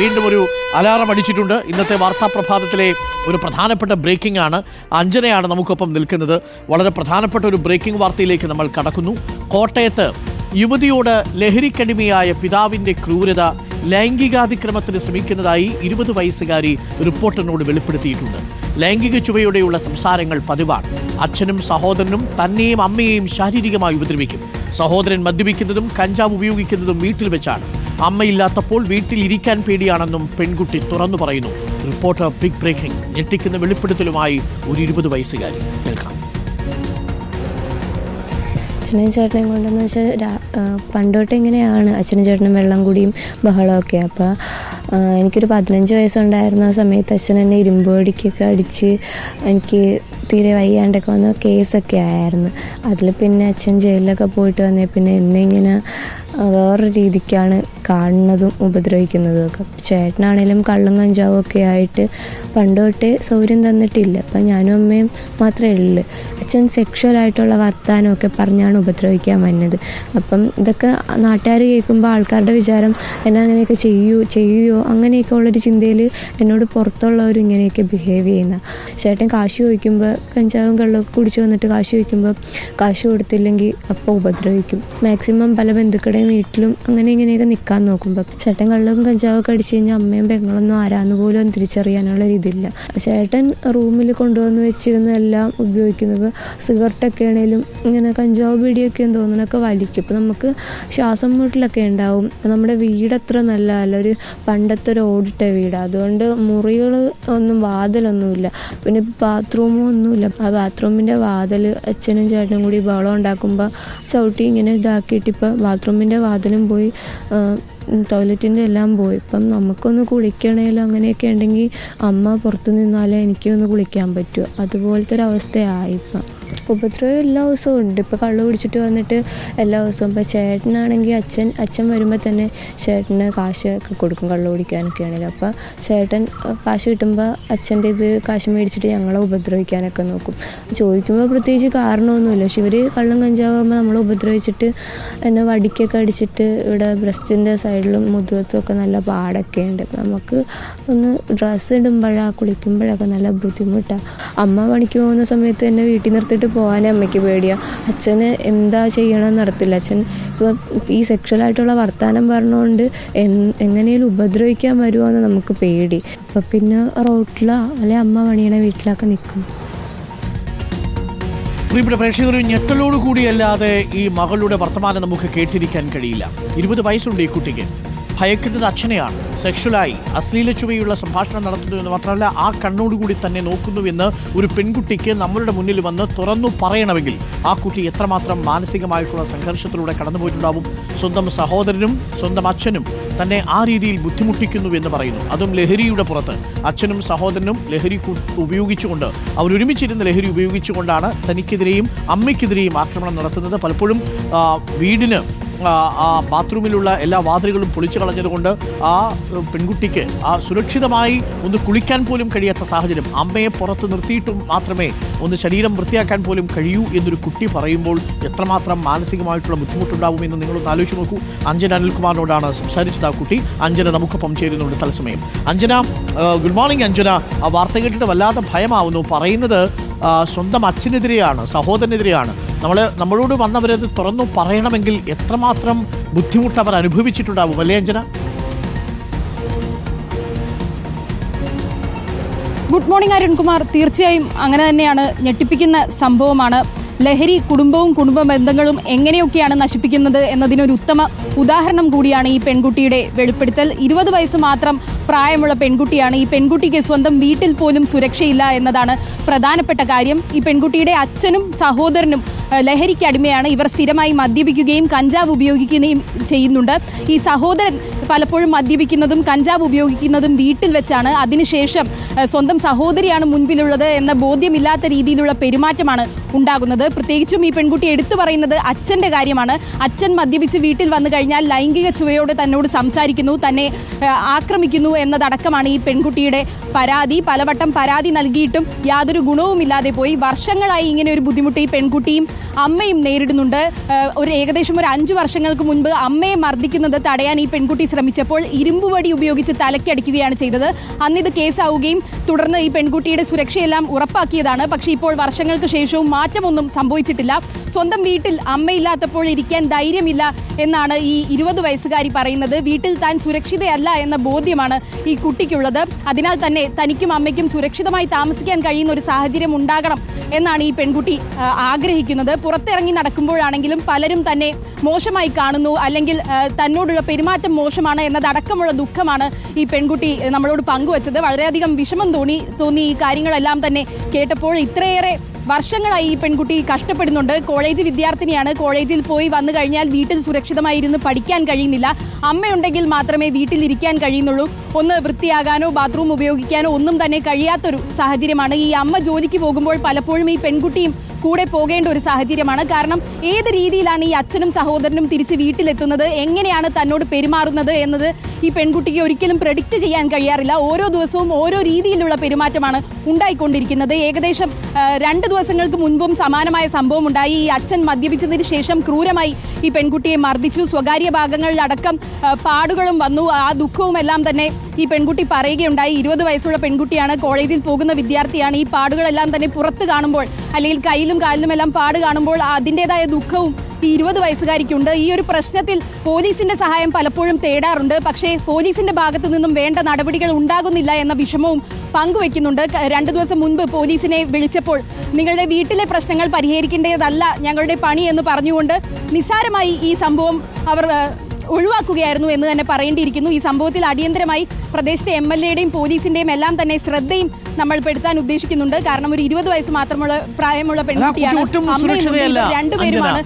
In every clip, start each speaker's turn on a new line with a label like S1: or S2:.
S1: വീണ്ടും ഒരു അലാറം അടിച്ചിട്ടുണ്ട്. ഇന്നത്തെ വാർത്താ പ്രഭാതത്തിലെ ഒരു പ്രധാനപ്പെട്ട ബ്രേക്കിംഗ് ആണ്. അഞ്ജനയാണ് നമുക്കൊപ്പം നിൽക്കുന്നത്. വളരെ പ്രധാനപ്പെട്ട ഒരു ബ്രേക്കിംഗ് വാർത്തയിലേക്ക് നമ്മൾ കടക്കുന്നു. കോട്ടയത്ത് യുവതിയോട് ലഹരിക്കടിമയായ പിതാവിന്റെ ക്രൂരത ലൈംഗികാതിക്രമത്തിന് ശ്രമിക്കുന്നതായി ഇരുപത് വയസ്സുകാരി റിപ്പോർട്ടറിനോട് വെളിപ്പെടുത്തിയിട്ടുണ്ട്. ലൈംഗിക ചുവയോടെയുള്ള സംസാരങ്ങൾ പതിവാണ്. അച്ഛനും സഹോദരനും തന്നെയും അമ്മയെയും ശാരീരികമായി ഉപദ്രവിക്കും. സഹോദരൻ മദ്യപിക്കുന്നതും കഞ്ചാവ് ഉപയോഗിക്കുന്നതും വീട്ടിൽ വെച്ചാണ്. അമ്മയില്ലാത്തപ്പോൾ വീട്ടിൽ ഇരിക്കാൻ പേടിയാണെന്നും പെൺകുട്ടി തുറന്നു പറയുന്നു. റിപ്പോർട്ടർ ബിഗ് ബ്രേക്കിംഗ് ഞെട്ടിക്കുന്ന വെളിപ്പെടുത്തലുമായി ഒരു ഇരുപത് വയസ്സുകാരി. കേൾക്കാം.
S2: അച്ഛനും ചേട്ടനെയും കൊണ്ടെന്ന് വെച്ചാൽ പണ്ടോട്ട് ഇങ്ങനെയാണ്. അച്ഛനും ചേട്ടനും വെള്ളം കുടിയും ബഹളമൊക്കെ. അപ്പോൾ എനിക്കൊരു പതിനഞ്ച് വയസ്സുണ്ടായിരുന്ന സമയത്ത് അച്ഛൻ എന്നെ ഇരുമ്പ് അടിച്ച് എനിക്ക് തീരെ വയ്യാണ്ടൊക്കെ വന്ന കേസൊക്കെ ആയിരുന്നു. അതിൽ പിന്നെ അച്ഛൻ ജയിലിലൊക്കെ പോയിട്ട് വന്നേ പിന്നെ എന്നെ ഇങ്ങനെ വേറൊരു രീതിക്കാണ് കാണുന്നതും ഉപദ്രവിക്കുന്നതും ഒക്കെ. ചേട്ടനാണേലും കള്ളും കഞ്ചാവും ഒക്കെ ആയിട്ട് പണ്ട് തൊട്ടേ സൗകര്യം തന്നിട്ടില്ല. അപ്പം ഞാനും അമ്മയും മാത്രമേ ഉള്ളൂ. അച്ഛൻ സെക്ഷൽ ആയിട്ടുള്ള വർത്താനമൊക്കെ പറഞ്ഞാണ് ഉപദ്രവിക്കാൻ വന്നത്. അപ്പം ഇതൊക്കെ നാട്ടുകാർ കേൾക്കുമ്പോൾ ആൾക്കാരുടെ വിചാരം എന്നെ അങ്ങനെയൊക്കെ ചെയ്യൂ ചെയ്യുമോ അങ്ങനെയൊക്കെ ഉള്ളൊരു ചിന്തയിൽ എന്നോട് പുറത്തുള്ളവരും ഇങ്ങനെയൊക്കെ ബിഹേവ് ചെയ്യുന്ന. ചേട്ടൻ കാശ് ചോദിക്കുമ്പോൾ കഞ്ചാവും കള്ളൊക്കെ കുടിച്ച് വന്നിട്ട് കാശ് ചോദിക്കുമ്പോൾ കാശ് കൊടുത്തില്ലെങ്കിൽ അപ്പോൾ ഉപദ്രവിക്കും. മാക്സിമം പല ബന്ധുക്കളുടെയും വീട്ടിലും അങ്ങനെ ഇങ്ങനെയൊക്കെ നിൽക്കാൻ നോക്കുമ്പോൾ ചേട്ടൻ കള്ളും കഞ്ചാവൊക്കെ അടിച്ച് കഴിഞ്ഞാൽ അമ്മയും പെങ്ങളൊന്നും ആരാന്ന് പോലും തിരിച്ചറിയാനുള്ള ഒരു ഇതില്ല. ചേട്ടൻ റൂമിൽ കൊണ്ടുവന്ന് വെച്ചിരുന്ന എല്ലാം ഉപയോഗിക്കുന്നത് സിഗരറ്റൊക്കെ ആണെങ്കിലും ഇങ്ങനെ കഞ്ചാവ് ബീഡിയൊക്കെ തോന്നുന്നൊക്കെ വലിക്കും. അപ്പോൾ നമുക്ക് ശ്വാസം മുട്ടലൊക്കെ ഉണ്ടാവും. നമ്മുടെ വീട് അത്ര നല്ലതല്ല. ഒരു പണ്ടത്തെ ഒരു ഓടിട്ട വീട്. അതുകൊണ്ട് മുറികൾ ഒന്നും വാതിലൊന്നുമില്ല. പിന്നെ ബാത്റൂമും ഒന്നുമില്ല. ആ ബാത്റൂമിന്റെ വാതിൽ അച്ഛനും ചേട്ടനും കൂടി ബഹളം ഉണ്ടാക്കുമ്പോൾ ചവിട്ടി ഇങ്ങനെ ഇതാക്കിയിട്ട് ഇപ്പോൾ ബാത്റൂമിന്റെ വാതിലും പോയി ടോയ്ലറ്റിന്റെ എല്ലാം പോയി. ഇപ്പം നമുക്കൊന്ന് കുളിക്കണേലും അങ്ങനെയൊക്കെ ഉണ്ടെങ്കിൽ അമ്മ പുറത്തു നിന്നാലേ എനിക്കൊന്ന് കുളിക്കാൻ പറ്റൂ. അതുപോലത്തെ ഒരു അവസ്ഥയായി ഇപ്പം. ഉപദ്രവം എല്ലാ ദിവസവും ഉണ്ട്. ഇപ്പോൾ കള്ളു കുടിച്ചിട്ട് വന്നിട്ട് എല്ലാ ദിവസവും. ഇപ്പോൾ ചേട്ടനാണെങ്കിൽ അച്ഛൻ അച്ഛൻ വരുമ്പോൾ തന്നെ ചേട്ടന് കാശ് ഒക്കെ കൊടുക്കും കള്ളു കുടിക്കാനൊക്കെ ആണെങ്കിലും അപ്പോൾ ചേട്ടൻ കാശ് കിട്ടുമ്പോൾ അച്ഛന്റെ ഇത് കാശ് മേടിച്ചിട്ട് ഞങ്ങളെ ഉപദ്രവിക്കാനൊക്കെ നോക്കും. ചോദിക്കുമ്പോൾ പ്രത്യേകിച്ച് കാരണമൊന്നുമില്ല. പക്ഷെ ഇവർ കള്ളും കഞ്ചാവുമ്പോൾ നമ്മളെ ഉപദ്രവിച്ചിട്ട് എന്നെ വടിക്കൊക്കെ അടിച്ചിട്ട് ഇവിടെ ബ്രസ്റ്റിന്റെ സൈഡിലും മുതുകത്തും ഒക്കെ നല്ല പാടൊക്കെ ഉണ്ട്. നമുക്ക് ഒന്ന് ഡ്രസ്സ് ഇടുമ്പോഴാണ് കുളിക്കുമ്പോഴൊക്കെ നല്ല ബുദ്ധിമുട്ടാണ് അമ്മ പണിക്ക് പോകുന്ന സമയത്ത് എന്നെ വീട്ടിൽ നിർത്തിയിട്ട് പോകാനേ അമ്മയ്ക്ക് പേടിയാണ് അച്ഛന് എന്താ ചെയ്യണമെന്ന് അറിയത്തില്ല. അച്ഛൻ ഇപ്പോൾ ഈ സെക്ഷലായിട്ടുള്ള വർത്തമാനം പറഞ്ഞുകൊണ്ട് എങ്ങനെയും ഉപദ്രവിക്കാൻ വരുമോ എന്ന് നമുക്ക് പേടി. അപ്പം പിന്നെ റോട്ടിലോ അല്ലെ അമ്മ പണിയണ വീട്ടിലൊക്കെ നിൽക്കും
S1: പ്രിയപ്പെട്ട പ്രേക്ഷകർ ഞെട്ടലോട് കൂടിയല്ലാതെ ഈ മകളുടെ വർത്തമാനം നമുക്ക് കേട്ടിരിക്കാൻ കഴിയില്ല. ഇരുപത് വയസ്സുണ്ട് ഈ കുട്ടിക്ക്. ഭയക്കുന്നത് അച്ഛനെയാണ്. സെക്ഷലായി അശ്ലീല ചുവയുള്ള സംഭാഷണം നടത്തുന്നു എന്ന് മാത്രമല്ല ആ കണ്ണോടുകൂടി തന്നെ നോക്കുന്നുവെന്ന് ഒരു പെൺകുട്ടിക്ക് നമ്മളുടെ മുന്നിൽ വന്ന് തുറന്നു പറയണമെങ്കിൽ ആ കുട്ടി എത്രമാത്രം മാനസികമായിട്ടുള്ള സംഘർഷത്തിലൂടെ കടന്നുപോയിട്ടുണ്ടാവും. സ്വന്തം സഹോദരനും സ്വന്തം അച്ഛനും തന്നെ ആ രീതിയിൽ ബുദ്ധിമുട്ടിക്കുന്നു എന്ന് പറയുന്നു. അതും ലഹരിയുടെ പുറത്ത്. അച്ഛനും സഹോദരനും ലഹരി ഉപയോഗിച്ചുകൊണ്ട് അവരൊരുമിച്ചിരുന്ന് ലഹരി ഉപയോഗിച്ചുകൊണ്ടാണ് തനിക്കെതിരെയും അമ്മയ്ക്കെതിരെയും ആക്രമണം നടത്തുന്നത്. പലപ്പോഴും വീടിന് ആ, ബാത്റൂമിലുള്ള എല്ലാ വാതിലുകളും പൊളിച്ചു കളഞ്ഞതുകൊണ്ട് ആ പെൺകുട്ടിക്ക് ആ സുരക്ഷിതമായി ഒന്ന് കുളിക്കാൻ പോലും കഴിയാത്ത സാഹചര്യം. അമ്മയെ പുറത്ത് നിർത്തിയിട്ടും മാത്രമേ ഒന്ന് ശരീരം വൃത്തിയാക്കാൻ പോലും കഴിയൂ എന്നൊരു കുട്ടി പറയുമ്പോൾ എത്രമാത്രം മാനസികമായിട്ടുള്ള ബുദ്ധിമുട്ടുണ്ടാവും എന്ന് നിങ്ങളൊന്ന് ആലോചിച്ച് നോക്കൂ. അഞ്ജന അനിൽകുമാറിനോടാണ് സംസാരിച്ചത് ആ കുട്ടി. അഞ്ജന നമുക്കൊപ്പം ചേരുന്നുണ്ട് തത്സമയം. Anjana good morning Anjana. ആ വാർത്ത കേട്ടിട്ട് വല്ലാതെ ഭയമാവുന്നു. പറയുന്നത് സ്വന്തം അച്ഛനെതിരെയാണ് സഹോദരനെതിരെയാണ്. നമ്മൾ നമ്മളോട് വന്നവരത് തുറന്നു പറയണമെങ്കിൽ എത്രമാത്രം ബുദ്ധിമുട്ട് അവർ അനുഭവിച്ചിട്ടുണ്ടാവും അല്ലേ അഞ്ജന?
S3: Good morning Arunkumar. തീർച്ചയായും അങ്ങനെ തന്നെയാണ് ഞെട്ടിപ്പിക്കുന്ന സംഭവമാണ്. ലഹരി കുടുംബവും കുടുംബ ബന്ധങ്ങളും എങ്ങനെയൊക്കെയാണ് നശിപ്പിക്കുന്നത് എന്നതിനൊരു ഉത്തമ ഉദാഹരണം കൂടിയാണ് ഈ പെൺകുട്ടിയുടെ വെളിപ്പെടുത്തൽ. ഇരുപത് വയസ്സ് മാത്രം പ്രായമുള്ള പെൺകുട്ടിയാണ് ഈ പെൺകുട്ടിക്ക് സ്വന്തം വീട്ടിൽ പോലും സുരക്ഷയില്ല എന്നതാണ് പ്രധാനപ്പെട്ട കാര്യം. ഈ പെൺകുട്ടിയുടെ അച്ഛനും സഹോദരനും ലഹരിക്ക് അടിമയാണ്. ഇവർ സ്ഥിരമായി മദ്യപിക്കുകയും കഞ്ചാവ് ഉപയോഗിക്കുകയും ചെയ്യുന്നുണ്ട്. ഈ സഹോദരൻ പലപ്പോഴും മദ്യപിക്കുന്നതും കഞ്ചാവ് ഉപയോഗിക്കുന്നതും വീട്ടിൽ വെച്ചാണ്. അതിനുശേഷം സ്വന്തം സഹോദരിയാണ് മുൻപിലുള്ളത് എന്ന ബോധ്യമില്ലാത്ത രീതിയിലുള്ള പെരുമാറ്റമാണ് ഉണ്ടാകുന്നത്. പ്രത്യേകിച്ചും ഈ പെൺകുട്ടി എടുത്തു പറയുന്നത് അച്ഛന്റെ കാര്യമാണ്. അച്ഛൻ മദ്യപിച്ച് വീട്ടിൽ വന്നു കഴിഞ്ഞാൽ ലൈംഗിക ചുവയോടെ തന്നോട് സംസാരിക്കുന്നു തന്നെ ആക്രമിക്കുന്നു എന്നതടക്കമാണ് ഈ പെൺകുട്ടിയുടെ പരാതി. പലവട്ടം പരാതി നൽകിയിട്ടും യാതൊരു ഗുണവുമില്ലാതെ പോയി. വർഷങ്ങളായി ഇങ്ങനെ ഒരു ബുദ്ധിമുട്ട് ഈ പെൺകുട്ടിയും അമ്മയും നേരിടുന്നുണ്ട്. ഒരു ഏകദേശം ഒരു അഞ്ചു വർഷങ്ങൾക്ക് മുൻപ് അമ്മയെ മർദ്ദിക്കുന്നത് തടയാൻ ഈ പെൺകുട്ടി ശ്രമിച്ചപ്പോൾ ഇരുമ്പുവടി ഉപയോഗിച്ച് തലക്കടിക്കുകയാണ് ചെയ്തത്. അന്ന് ഇത് കേസാവുകയും തുടർന്ന് ഈ പെൺകുട്ടിയുടെ സുരക്ഷയെല്ലാം ഉറപ്പാക്കിയതാണ്. പക്ഷേ ഇപ്പോൾ വർഷങ്ങൾക്ക് ശേഷവും മാറ്റമൊന്നും സംഭവിച്ചിട്ടില്ല. സ്വന്തം വീട്ടിൽ അമ്മയില്ലാത്തപ്പോൾ ഇരിക്കാൻ ധൈര്യമില്ല എന്നാണ് ഈ ഇരുപത് വയസ്സുകാരി പറയുന്നത്. വീട്ടിൽ താൻ സുരക്ഷിതയല്ല എന്ന ബോധ്യമാണ് ഈ കുട്ടിക്കുള്ളത്. അതിനാൽ തന്നെ തനിക്കും അമ്മയ്ക്കും സുരക്ഷിതമായി താമസിക്കാൻ കഴിയുന്ന ഒരു സാഹചര്യം ഉണ്ടാകണം എന്നാണ് ഈ പെൺകുട്ടി ആഗ്രഹിക്കുന്നത്. പുറത്തിറങ്ങി നടക്കുമ്പോഴാണെങ്കിലും പലരും തന്നെ മോശമായി കാണുന്നു അല്ലെങ്കിൽ തന്നോടുള്ള പെരുമാറ്റം മോശമാണ് എന്നതടക്കമുള്ള ദുഃഖമാണ് ഈ പെൺകുട്ടി നമ്മളോട് പങ്കുവച്ചത്. വളരെയധികം വിഷമം തോന്നി തോന്നി ഈ കാര്യങ്ങളെല്ലാം തന്നെ കേട്ടപ്പോൾ ഇത്രയേറെ വർഷങ്ങളായി ഈ പെൺകുട്ടി കഷ്ടപ്പെടുന്നുണ്ട്. കോളേജ് വിദ്യാർത്ഥിനിയാണ്. കോളേജിൽ പോയി വന്നു കഴിഞ്ഞാൽ വീട്ടിൽ സുരക്ഷിതമായി ഇരുന്ന് പഠിക്കാൻ കഴിയുന്നില്ല. അമ്മയുണ്ടെങ്കിൽ മാത്രമേ വീട്ടിൽ ഇരിക്കാൻ കഴിയുന്നുള്ളൂ. ഒന്ന് വൃത്തിയാകാനോ ബാത്റൂം ഉപയോഗിക്കാനോ ഒന്നും തന്നെ കഴിയാത്തൊരു സാഹചര്യമാണ് ഈ അമ്മ ജോലിക്ക് പോകുമ്പോൾ പലപ്പോഴും ഈ പെൺകുട്ടിയും കൂടെ പോകേണ്ട ഒരു സാഹചര്യമാണ്. കാരണം ഏത് രീതിയിലാണ് ഈ അച്ഛനും സഹോദരനും തിരിച്ച് വീട്ടിലെത്തുന്നത്? എങ്ങനെയാണ് തന്നോട് പെരുമാറുന്നത് എന്നത് ഈ പെൺകുട്ടിക്ക് ഒരിക്കലും പ്രഡിക്റ്റ് ചെയ്യാൻ കഴിയാറില്ല. ഓരോ ദിവസവും ഓരോ രീതിയിലുള്ള പെരുമാറ്റമാണ് ഉണ്ടായിക്കൊണ്ടിരിക്കുന്നത്. ഏകദേശം രണ്ട് ദിവസങ്ങൾക്ക് മുൻപും സമാനമായ സംഭവം ഉണ്ടായി. ഈ അച്ഛൻ മദ്യപിച്ചതിന് ശേഷം ക്രൂരമായി ഈ പെൺകുട്ടിയെ മർദ്ദിച്ചു. സ്വകാര്യ ഭാഗങ്ങളിലടക്കം പാടുകളും വന്നു. ആ ദുഃഖവും എല്ലാം തന്നെ ഈ പെൺകുട്ടി പറയുകയുണ്ടായി. ഇരുപത് വയസ്സുള്ള പെൺകുട്ടിയാണ് കോളേജിൽ പോകുന്ന വിദ്യാർത്ഥിയാണ്. ഈ പാടുകളെല്ലാം തന്നെ പുറത്ത് കാണുമ്പോൾ അല്ലെങ്കിൽ കയ്യിലും കാലിലും എല്ലാം പാട് കാണുമ്പോൾ അതിന്റെതായ ദുഃഖവും ഇരുപത് വയസ്സുകാരിക്കുണ്ട്. ഈ ഒരു പ്രശ്നത്തിൽ പോലീസിന്റെ സഹായം പലപ്പോഴും തേടാറുണ്ട്. പക്ഷേ പോലീസിന്റെ ഭാഗത്തു നിന്നും വേണ്ട നടപടികൾ ഉണ്ടാകുന്നില്ല എന്ന വിഷമവും പങ്കുവെക്കുന്നുണ്ട്. രണ്ടു ദിവസം മുൻപ് പോലീസിനെ വിളിച്ചപ്പോൾ നിങ്ങളുടെ വീട്ടിലെ പ്രശ്നങ്ങൾ പരിഹരിക്കേണ്ടതല്ല ഞങ്ങളുടെ പണി എന്ന് പറഞ്ഞുകൊണ്ട് നിസ്സാരമായി ഈ സംഭവം അവർ ഒഴിവാക്കുകയായിരുന്നു എന്ന് തന്നെ പറയേണ്ടിയിരിക്കുന്നു. ഈ സംഭവത്തിൽ അടിയന്തരമായി പ്രദേശത്തെ എം എൽ എയുടെയും പോലീസിന്റെയും എല്ലാം തന്നെ ശ്രദ്ധയും നമ്മൾ പെടുത്താൻ ഉദ്ദേശിക്കുന്നുണ്ട്. കാരണം ഒരു ഇരുപത് വയസ്സ് മാത്രമുള്ള പ്രായമുള്ള പെൺകുട്ടിയാണ്. രണ്ടുപേരുമാണ്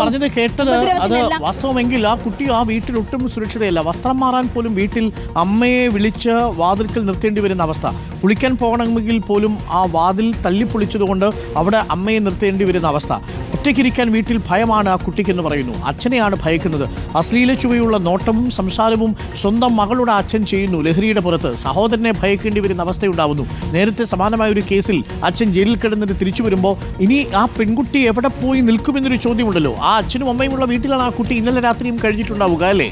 S1: പറഞ്ഞത് കേട്ടത് അത് വാസ്തവമെങ്കിൽ ആ കുട്ടി ആ വീട്ടിൽ ഒട്ടും സുരക്ഷിതയല്ല. വസ്ത്രം മാറാൻ പോലും വീട്ടിൽ അമ്മയെ വിളിച്ച് വാതിൽക്കൽ നിർത്തേണ്ടി വരുന്ന അവസ്ഥ. കുളിക്കാൻ പോകണമെങ്കിൽ പോലും ആ വാതിൽ തല്ലിപ്പൊളിച്ചതുകൊണ്ട് അവിടെ അമ്മയെ നിർത്തേണ്ടി വരുന്ന അവസ്ഥ. ഒറ്റയ്ക്കിരിക്കാൻ വീട്ടിൽ ഭയമാണ് ആ കുട്ടിക്കെന്ന് പറയുന്നു. അച്ഛനെയാണ് ഭയക്കുന്നത്. അശ്ലീല ചുവയുള്ള നോട്ടവും സംസാരവും സ്വന്തം മകളുടെ അച്ഛൻ ചെയ്യുന്നു. ലഹരിയുടെ പുറത്ത് സഹോദരനെ ഭയക്കേണ്ടി വരുന്ന അവസ്ഥയുണ്ടാവുന്നു. നേരത്തെ സമാനമായ ഒരു കേസിൽ അച്ഛൻ ജയിലിൽ കിടന്നിട്ട് തിരിച്ചു വരുമ്പോൾ ഇനി ആ പെൺകുട്ടി എവിടെ പോയി നിൽക്കുമെന്നൊരു ചോദ്യമുണ്ടല്ലോ. ആ അച്ഛനും അമ്മയുമുള്ള വീട്ടിലാണ് ആ കുട്ടി ഇന്നലെ രാത്രിയും കഴിഞ്ഞിട്ടുണ്ടാവുക അല്ലേ?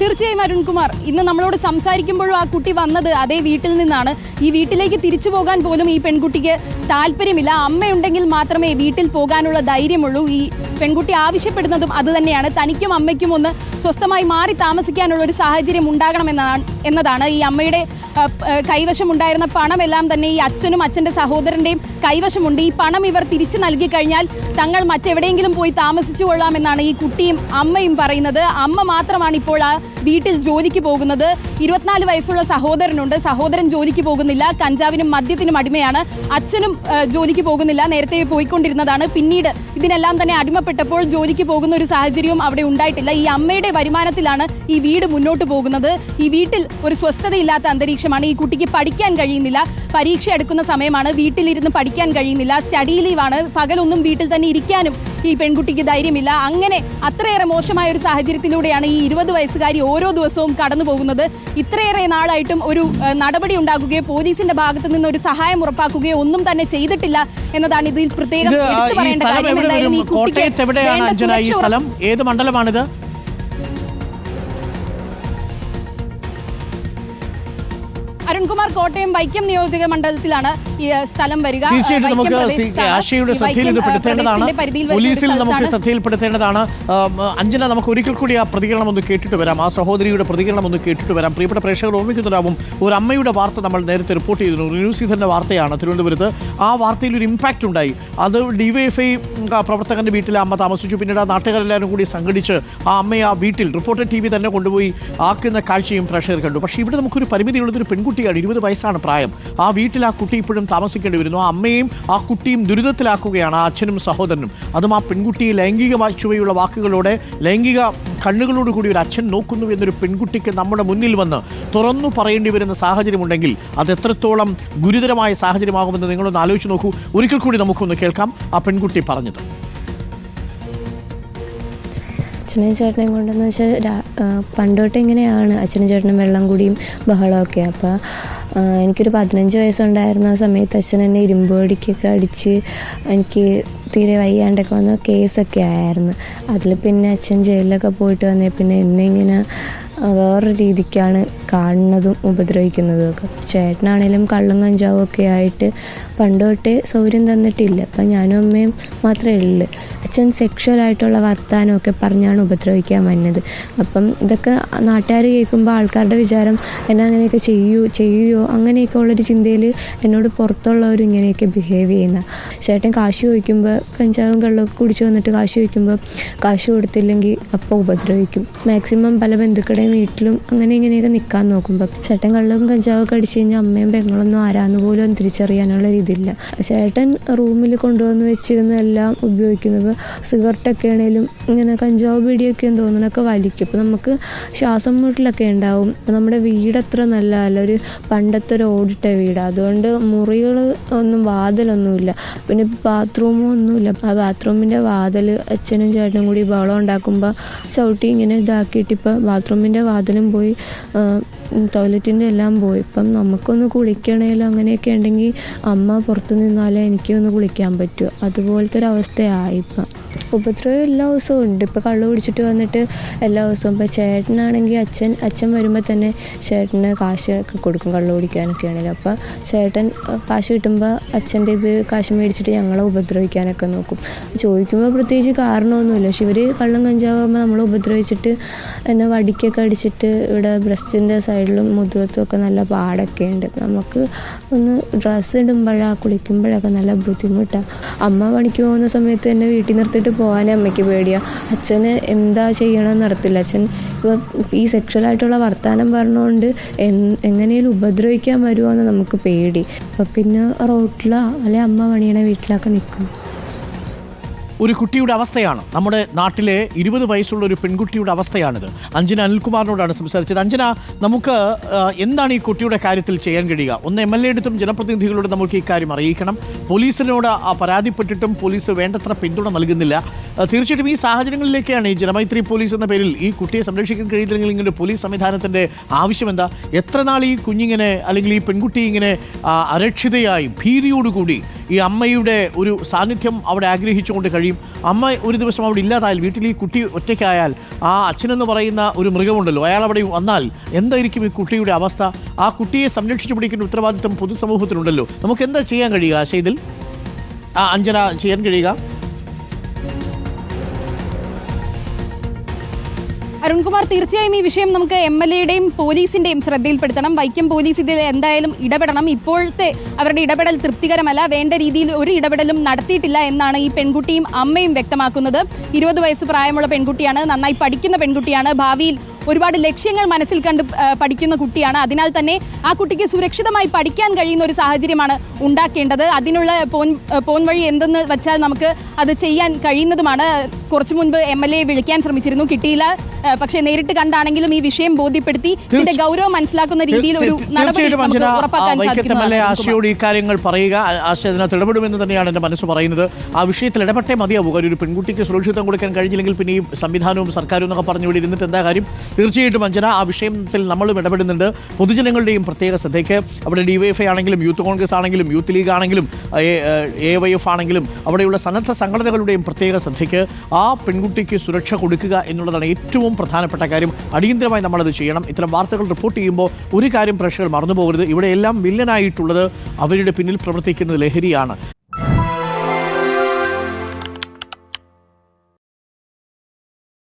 S3: തീർച്ചയായും അരുൺകുമാർ ഇന്ന് നമ്മളോട് സംസാരിക്കുമ്പോഴും ആ കുട്ടി വന്നത് അതേ വീട്ടിൽ നിന്നാണ്. ഈ വീട്ടിലേക്ക് തിരിച്ചു പോകാൻ പോലും ഈ പെൺകുട്ടിക്ക് താല്പര്യമില്ല. അമ്മയുണ്ടെങ്കിൽ മാത്രമേ വീട്ടിൽ പോകാനുള്ള ധൈര്യമുള്ളൂ. ഈ പെൺകുട്ടി ആവശ്യപ്പെടുന്നതും അത് തന്നെയാണ്. തനിക്കും അമ്മയ്ക്കും ഒന്ന് സ്വസ്ഥമായി മാറി താമസിക്കാനുള്ള ഒരു സാഹചര്യം ഉണ്ടാകണമെന്നാണ് എന്നതാണ്. ഈ അമ്മയുടെ കൈവശം ഉണ്ടായിരുന്ന പണമെല്ലാം തന്നെ ഈ അച്ഛനും അച്ഛന്റെ സഹോദരന്റെയും കൈവശമുണ്ട്. ഈ പണം ഇവർ തിരിച്ചു നൽകി കഴിഞ്ഞാൽ തങ്ങൾ മറ്റെവിടെയെങ്കിലും പോയി താമസിച്ചു കൊള്ളാമെന്നാണ് ഈ കുട്ടിയും അമ്മയും പറയുന്നത്. അമ്മ മാത്രമാണ് ഇപ്പോൾ ആ വീട്ടിൽ ജോലിക്ക് പോകുന്നത്. ഇരുപത്തിനാല് വയസ്സുള്ള സഹോദരനുണ്ട്. സഹോദരൻ ജോലിക്ക് പോകുന്നില്ല. കഞ്ചാവിനും മദ്യത്തിനും അടിമയാണ്. അച്ഛനും ജോലിക്ക് പോകുന്നില്ല. നേരത്തെ പോയിക്കൊണ്ടിരുന്നതാണ്. പിന്നീട് ഇതിനെല്ലാം തന്നെ അടിമപ്പെട്ടപ്പോൾ ജോലിക്ക് പോകുന്ന ഒരു സാഹചര്യവും അവിടെ ഉണ്ടായിട്ടില്ല. ഈ അമ്മയുടെ വരുമാനത്തിലാണ് ഈ വീട് മുന്നോട്ട് പോകുന്നത്. ഈ വീട്ടിൽ ഒരു സ്വസ്ഥതയില്ലാത്ത അന്തരീക്ഷമാണ്. ഈ കുട്ടിക്ക് പഠിക്കാൻ കഴിയുന്നില്ല. പരീക്ഷ എടുക്കുന്ന സമയമാണ്. വീട്ടിലിരുന്ന് പഠിക്കാൻ കഴിയുന്നില്ല. സ്റ്റഡി ലീവാണ് പകലൊന്നും വീട്ടിൽ തന്നെ ഇരിക്കാനും ഈ പെൺകുട്ടിക്ക് ധൈര്യമില്ല. അങ്ങനെ അത്രയേറെ മോശമായ ഒരു സാഹചര്യത്തിലൂടെയാണ് ഈ ഇരുപത് വയസ്സുകാരി ഓരോ ദിവസവും കടന്നു പോകുന്നത്. ഇത്രയേറെ നാളായിട്ടും ഒരു നടപടി ഉണ്ടാക്കുകയോ പോലീസിന്റെ ഭാഗത്ത് നിന്ന് ഒരു സഹായം ഉറപ്പാക്കുകയോ ഒന്നും തന്നെ ചെയ്തിട്ടില്ല എന്നതാണ് ഇതിൽ പ്രത്യേകം എടുത്തു പറയേണ്ട കാര്യം. എന്തായാലും ഈ കുട്ടിക്ക്
S1: ഏത് മണ്ഡലമാണിത്?
S3: അരുൺകുമാർ കോട്ടയം വൈക്കം നിയോജക മണ്ഡലത്തിലാണ് ഈ സ്ഥലം വരിക.
S1: തീർച്ചയായിട്ടും നമുക്ക്. ആശയുടെ
S3: ഈ
S1: ശ്രദ്ധയിൽ ഇത്
S3: വൈക്കം, ഏഹ്,
S1: പെടുത്തേണ്ടതാണ്.
S3: പ്രദേശത്തിന്റെ പരിധിയിൽ വരുന്ന ഒരു
S1: പോലീസിൽ നമുക്ക്. ശ്രദ്ധയിൽപ്പെടുത്തേണ്ടതാണ് അഞ്ജന നമുക്ക് ഒരിക്കൽ കൂടി ആ പ്രതികരണം ഒന്ന് കേട്ടിട്ട് വരാം. ആ സഹോദരിയുടെ പ്രതികരണം ഒന്ന് കേട്ടിട്ട് വരാം. പ്രിയപ്പെട്ട പ്രേക്ഷകർ ഓർമ്മിക്കുന്നതാവും ഒരു അമ്മയുടെ വാർത്ത നമ്മൾ നേരത്തെ റിപ്പോർട്ട് ചെയ്തിരുന്നു. ന്യൂസ് ഇതിന്റെ വാർത്തയാണ് തിരുവനന്തപുരത്ത്. ആ വാർത്തയിൽ ഒരു ഇമ്പാക്റ്റ് ഉണ്ടായി. അത് ഡിവൈഎഫ്ഐ പ്രവർത്തകന്റെ വീട്ടിലെ അമ്മ താമസിച്ചു. പിന്നീട് ആ നാട്ടുകാരെല്ലാവരും കൂടി സംഘടിച്ച് ആ അമ്മയെ ആ വീട്ടിൽ റിപ്പോർട്ടർ ടി വി തന്നെ കൊണ്ടുപോയി ആക്കുന്ന കാഴ്ചയും പ്രേക്ഷകർ കണ്ടു. പക്ഷേ ഇവിടെ നമുക്കൊരു പരിമിതിയുള്ളത് ഒരു പെൺകുട്ടിയാണ് ഇരുപത് വയസ്സാണ് പ്രായം. ആ വീട്ടിൽ ആ കുട്ടി ഇപ്പോഴും താമസിക്കേണ്ടി വരുന്നു. ആ അമ്മയും ആ കുട്ടിയും ദുരിതത്തിലാക്കുകയാണ് ആ അച്ഛനും സഹോദരനും. അതും ആ പെൺകുട്ടിയെ ലൈംഗിക ചുവയുള്ള വാക്കുകളോടെ ലൈംഗിക കണ്ണുകളോട് കൂടി ഒരു അച്ഛൻ നോക്കുന്നു എന്നൊരു പെൺകുട്ടിക്ക് നമ്മുടെ മുന്നിൽ വന്ന് തുറന്നു പറയേണ്ടി വരുന്ന സാഹചര്യമുണ്ടെങ്കിൽ അത് എത്രത്തോളം ഗുരുതരമായ സാഹചര്യമാകുമെന്ന് നിങ്ങളൊന്ന് ആലോചിച്ച് നോക്കൂ. ഒരിക്കൽ കൂടി നമുക്കൊന്ന് കേൾക്കാം. ആ പെൺകുട്ടി പറഞ്ഞത്.
S2: അച്ഛനും ചേട്ടനെയും കൊണ്ടെന്ന് വെച്ചാൽ പണ്ടോട്ട് ഇങ്ങനെയാണ്. അച്ഛനും ചേട്ടനും വെള്ളം കൂടിയും ബഹളമൊക്കെ. അപ്പോൾ എനിക്കൊരു പതിനഞ്ച് വയസ്സുണ്ടായിരുന്ന ആ സമയത്ത് അച്ഛൻ എന്നെ ഇരുമ്പോടിക്കൊക്കെ അടിച്ച് എനിക്ക് തീരെ വയ്യാണ്ടൊക്കെ വന്ന കേസൊക്കെ ആയിരുന്നു. അതിൽ പിന്നെ അച്ഛൻ ജയിലിലൊക്കെ പോയിട്ട് വന്നേ. പിന്നെ എന്നെ ഇങ്ങനെ വേറൊരു രീതിക്കാണ് കാണുന്നതും ഉപദ്രവിക്കുന്നതും ഒക്കെ ചേട്ടനാണേലും കള്ളും കഞ്ചാവും ഒക്കെ ആയിട്ട് പണ്ട് തൊട്ടേ സൗകര്യം തന്നിട്ടില്ല. അപ്പം ഞാനും അമ്മയും മാത്രമേ ഉള്ളൂ. അച്ഛൻ സെക്ഷൽ ആയിട്ടുള്ള വർത്താനമൊക്കെ പറഞ്ഞാണ് ഉപദ്രവിക്കാൻ വന്നത്. അപ്പം ഇതൊക്കെ നാട്ടുകാർ കേൾക്കുമ്പോൾ ആൾക്കാരുടെ വിചാരം എന്നെ അങ്ങനെയൊക്കെ ചെയ്യൂ ചെയ്യുമോ അങ്ങനെയൊക്കെ ഉള്ളൊരു ചിന്തയിൽ എന്നോട് പുറത്തുള്ളവരും ഇങ്ങനെയൊക്കെ ബിഹേവ് ചെയ്യുന്ന. ചേട്ടൻ കാശ് ചോദിക്കുമ്പോൾ കഞ്ചാവും കള്ളൊക്കെ കുടിച്ച് വന്നിട്ട് കാശ് ചോദിക്കുമ്പോൾ കാശ് കൊടുത്തില്ലെങ്കിൽ അപ്പോൾ ഉപദ്രവിക്കും. മാക്സിമം പല ബന്ധുക്കളുടെയും വീട്ടിലും അങ്ങനെ ഇങ്ങനെയൊക്കെ നിൽക്കാൻ നോക്കുമ്പോൾ ചേട്ടൻ കള്ളും കഞ്ചാവൊക്കെ അടിച്ചു കഴിഞ്ഞാൽ അമ്മയും പെങ്ങളൊന്നും ആരാന്ന് പോലും തിരിച്ചറിയാനുള്ള രീതിയില്ല ചേട്ടൻ റൂമിൽ കൊണ്ടുവന്ന് വെച്ചിരുന്ന എല്ലാം ഉപയോഗിക്കുന്നത് സിഗരറ്റൊക്കെ ആണെങ്കിലും ഇങ്ങനെ കഞ്ചാവ് എന്ന് തോന്നണൊക്കെ വലിക്കും. അപ്പോൾ നമുക്ക് ശ്വാസം മുട്ടലൊക്കെ ഉണ്ടാവും. നമ്മുടെ വീട് അത്ര നല്ലതല്ല. ഒരു പണ്ടത്തെ ഒരു ഓടിട്ട വീട്. അതുകൊണ്ട് മുറികൾ ഒന്നും വാതിലൊന്നുമില്ല. പിന്നെ ബാത്റൂമും ഒന്നുമില്ല. ആ ബാത്റൂമിന്റെ വാതിൽ അച്ഛനും ചേട്ടനും കൂടി ബഹളം ഉണ്ടാക്കുമ്പോൾ ചവിട്ടി ഇങ്ങനെ ഇതാക്കിയിട്ട് ഇപ്പോൾ ബാത്റൂമിന്റെ വാതിലും പോയി ടോയ്ലറ്റിന്റെ എല്ലാം പോയി. ഇപ്പം നമുക്കൊന്ന് കുളിക്കണേലോ അങ്ങനെയൊക്കെ ഉണ്ടെങ്കിൽ അമ്മ പുറത്തു നിന്നാലേ എനിക്കൊന്ന് കുളിക്കാൻ പറ്റൂ. അതുപോലത്തെ ഒരു അവസ്ഥയായി ഇപ്പം. ഉപദ്രവം എല്ലാ ദിവസവും ഉണ്ട്. ഇപ്പോൾ കള്ളു കുടിച്ചിട്ട് വന്നിട്ട് എല്ലാ ദിവസവും ഇപ്പോൾ ചേട്ടനാണെങ്കിൽ അച്ഛൻ അച്ഛൻ വരുമ്പോൾ തന്നെ ചേട്ടന് കാശ് ഒക്കെ കൊടുക്കും കള്ളു കുടിക്കാനൊക്കെ ആണെങ്കിലും അപ്പോൾ ചേട്ടൻ കാശ് കിട്ടുമ്പോൾ അച്ഛന്റെ ഇത് കാശ് മേടിച്ചിട്ട് ഞങ്ങളെ ഉപദ്രവിക്കാനൊക്കെ നോക്കും. ചോദിക്കുമ്പോൾ പ്രത്യേകിച്ച് കാരണമൊന്നുമില്ല. പക്ഷെ ഇവർ കള്ളും കഞ്ചാവുമ്പോൾ നമ്മളെ ഉപദ്രവിച്ചിട്ട് എന്നെ വടിക്കൊക്കെ അടിച്ചിട്ട് ഇവിടെ ബ്രസ്റ്റിന്റെ സൈഡിലും മുതുകത്തും ഒക്കെ നല്ല പാടൊക്കെ ഉണ്ട് നമുക്ക് ഒന്ന് ഡ്രസ്സ് ഇടുമ്പോഴാണ് കുളിക്കുമ്പോഴൊക്കെ നല്ല ബുദ്ധിമുട്ടാണ് അമ്മ പണിക്ക് പോകുന്ന സമയത്ത് എന്നെ വീട്ടിൽ നിർത്തിയിട്ട് പോകാനേ അമ്മയ്ക്ക് പേടിയാണ് അച്ഛന് എന്താ ചെയ്യണമെന്ന് അറിയത്തില്ല. അച്ഛൻ ഇപ്പോൾ ഈ സെക്ഷലായിട്ടുള്ള വർത്തമാനം പറഞ്ഞുകൊണ്ട് എങ്ങനെയും ഉപദ്രവിക്കാൻ വരുമോ എന്ന് നമുക്ക് പേടി. അപ്പം പിന്നെ റോട്ടിലോ അല്ലെ അമ്മ പണിയണ വീട്ടിലൊക്കെ നിൽക്കും
S1: ഒരു കുട്ടിയുടെ അവസ്ഥയാണ്. നമ്മുടെ നാട്ടിലെ ഇരുപത് വയസ്സുള്ള ഒരു പെൺകുട്ടിയുടെ അവസ്ഥയാണിത്. അഞ്ജന അനിൽകുമാറിനോടാണ് സംസാരിച്ചത്. അഞ്ജന നമുക്ക് എന്താണ് ഈ കുട്ടിയുടെ കാര്യത്തിൽ ചെയ്യാൻ കഴിയുക? ഒന്ന് എം എൽ എ അടുത്തും ജനപ്രതിനിധികളോട് നമുക്ക് ഈ കാര്യം അറിയിക്കണം. പോലീസിനോട് പരാതിപ്പെട്ടിട്ടും പോലീസ് വേണ്ടത്ര പിന്തുണ നൽകുന്നില്ല. തീർച്ചയായിട്ടും ഈ സാഹചര്യങ്ങളിലേക്കാണ് ഈ ജനമൈത്രി പോലീസ് എന്ന പേരിൽ ഈ കുട്ടിയെ സംരക്ഷിക്കാൻ കഴിയുന്നില്ലെങ്കിൽ ഇങ്ങനെ പോലീസ് സംവിധാനത്തിന്റെ ആവശ്യം എന്താ? എത്ര നാൾ ഈ കുഞ്ഞിങ്ങനെ അല്ലെങ്കിൽ ഈ പെൺകുട്ടി ഇങ്ങനെ അരക്ഷിതയായി ഭീതിയോടുകൂടി ഈ അമ്മയുടെ ഒരു സാന്നിധ്യം അവിടെ ആഗ്രഹിച്ചുകൊണ്ട് കഴിയും. അമ്മ ഒരു ദിവസം അവിടെ ഇല്ലാതായാൽ വീട്ടിൽ ഈ കുട്ടി ഒറ്റയ്ക്കായാൽ ആ അച്ഛനെന്ന് പറയുന്ന ഒരു മൃഗമുണ്ടല്ലോ അയാൾ അവിടെ വന്നാൽ എന്തായിരിക്കും ഈ കുട്ടിയുടെ അവസ്ഥ? ആ കുട്ടിയെ സംരക്ഷിച്ചു പിടിക്കുന്ന ഉത്തരവാദിത്വം പൊതുസമൂഹത്തിനുണ്ടല്ലോ. നമുക്ക് എന്താ ചെയ്യാൻ കഴിയുക ആശയത്തിൽ? ആ അഞ്ജന ചെയ്യാൻ കഴിയുക.
S3: അരുൺകുമാർ തീർച്ചയായും ഈ വിഷയം നമുക്ക് എം എൽ എയുടെയും പോലീസിന്റെയും ശ്രദ്ധയിൽപ്പെടുത്തണം. വൈക്കം പോലീസ് ഇതിൽ എന്തായാലും ഇടപെടണം. ഇപ്പോഴത്തെ അവരുടെ ഇടപെടൽ തൃപ്തികരമല്ല. വേണ്ട രീതിയിൽ ഒരു ഇടപെടലും നടത്തിയിട്ടില്ല എന്നാണ് ഈ പെൺകുട്ടിയും അമ്മയും വ്യക്തമാക്കുന്നത്. ഇരുപത് വയസ്സ് പ്രായമുള്ള പെൺകുട്ടിയാണ് നന്നായി പഠിക്കുന്ന പെൺകുട്ടിയാണ്. ഭാവിയിൽ ഒരുപാട് ലക്ഷ്യങ്ങൾ മനസ്സിൽ കണ്ട് പഠിക്കുന്ന കുട്ടിയാണ്. അതിനാൽ തന്നെ ആ കുട്ടിക്ക് സുരക്ഷിതമായി പഠിക്കാൻ കഴിയുന്ന ഒരു സാഹചര്യമാണ് ഉണ്ടാക്കേണ്ടത്. അതിനുള്ള പോൻ പോൻ വഴി എന്തെന്ന് വെച്ചാൽ നമുക്ക് അത് ചെയ്യാൻ കഴിയുന്നതുമാണ്. കുറച്ചു മുൻപ് എം എൽ എ വിളിക്കാൻ ശ്രമിച്ചിരുന്നു. കിട്ടിയില്ല. പക്ഷേ നേരിട്ട് കണ്ടാണെങ്കിലും ഈ വിഷയം ബോധ്യപ്പെടുത്തി ഇതിന്റെ ഗൗരവം മനസ്സിലാക്കുന്ന രീതിയിൽ ഒരു നടപടി നമുക്ക് ഉറപ്പാക്കാൻ
S1: പറയുക ഇടപെടുമെന്ന് തന്നെയാണ് എന്റെ മനസ്സ് പറയുന്നത്. ആ വിഷയത്തിൽ ഇടപെട്ടേ മതിയാവുക ഒരു പെൺകുട്ടിക്ക് സുരക്ഷിതം കൊടുക്കാൻ കഴിഞ്ഞില്ലെങ്കിൽ പിന്നെ ഈ സംവിധാനവും സർക്കാരും എന്നൊക്കെ പറഞ്ഞു ഇവിടെ ഇരുന്നിട്ട് എന്താ കാര്യം? തീർച്ചയായിട്ടും അഞ്ജന ആ വിഷയത്തിൽ നമ്മളും ഇടപെടുന്നുണ്ട്. പൊതുജനങ്ങളുടെയും പ്രത്യേക ശ്രദ്ധയ്ക്ക്. അവിടെ ഡിവൈഎഫ്ഐ ആണെങ്കിലും യൂത്ത് കോൺഗ്രസ് ആണെങ്കിലും യൂത്ത് ലീഗ് ആണെങ്കിലും എ വൈ എഫ് ആണെങ്കിലും അവിടെയുള്ള സന്നദ്ധ സംഘടനകളുടെയും പ്രത്യേക ശ്രദ്ധയ്ക്ക് ആ പെൺകുട്ടിക്ക് സുരക്ഷ കൊടുക്കുക എന്നുള്ളതാണ് ഏറ്റവും പ്രധാനപ്പെട്ട കാര്യം. അടിയന്തരമായി നമ്മളത് ചെയ്യണം. ഇത്തരം വാർത്തകൾ റിപ്പോർട്ട് ചെയ്യുമ്പോൾ ഒരു കാര്യം പ്രേക്ഷകർ മറന്നു പോകരുത് ഇവിടെയെല്ലാം വില്ലനായിട്ടുള്ളത് അവരുടെ പിന്നിൽ പ്രവർത്തിക്കുന്നത് ലഹരിയാണ്.